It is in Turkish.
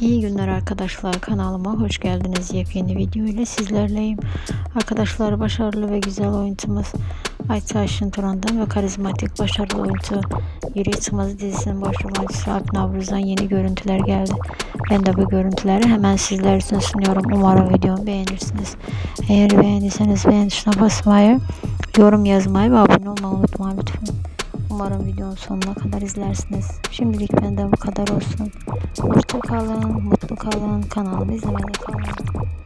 İyi günler arkadaşlar kanalıma hoş geldiniz. Yepyeni video ile sizlerleyim. Arkadaşlar başarılı ve güzel oyuncumuz Ayça Ayşin Turan'dan ve karizmatik başarılı oyuncu Yürek Çımazı dizisinin başrol oyuncusu Alp Navruz'dan yeni görüntüler geldi. Ben de bu görüntüleri hemen sizler için sunuyorum. Umarım videomu beğenirsiniz. Eğer beğendiyseniz beğen tuşuna basmayı yorum yazmayı ve abone olmayı unutmayın lütfen Umarım videonun sonuna kadar izlersiniz. Şimdilik benden bu kadar olsun. Hoşça kalın, mutlu kalın, kanalımı izlemede kalın.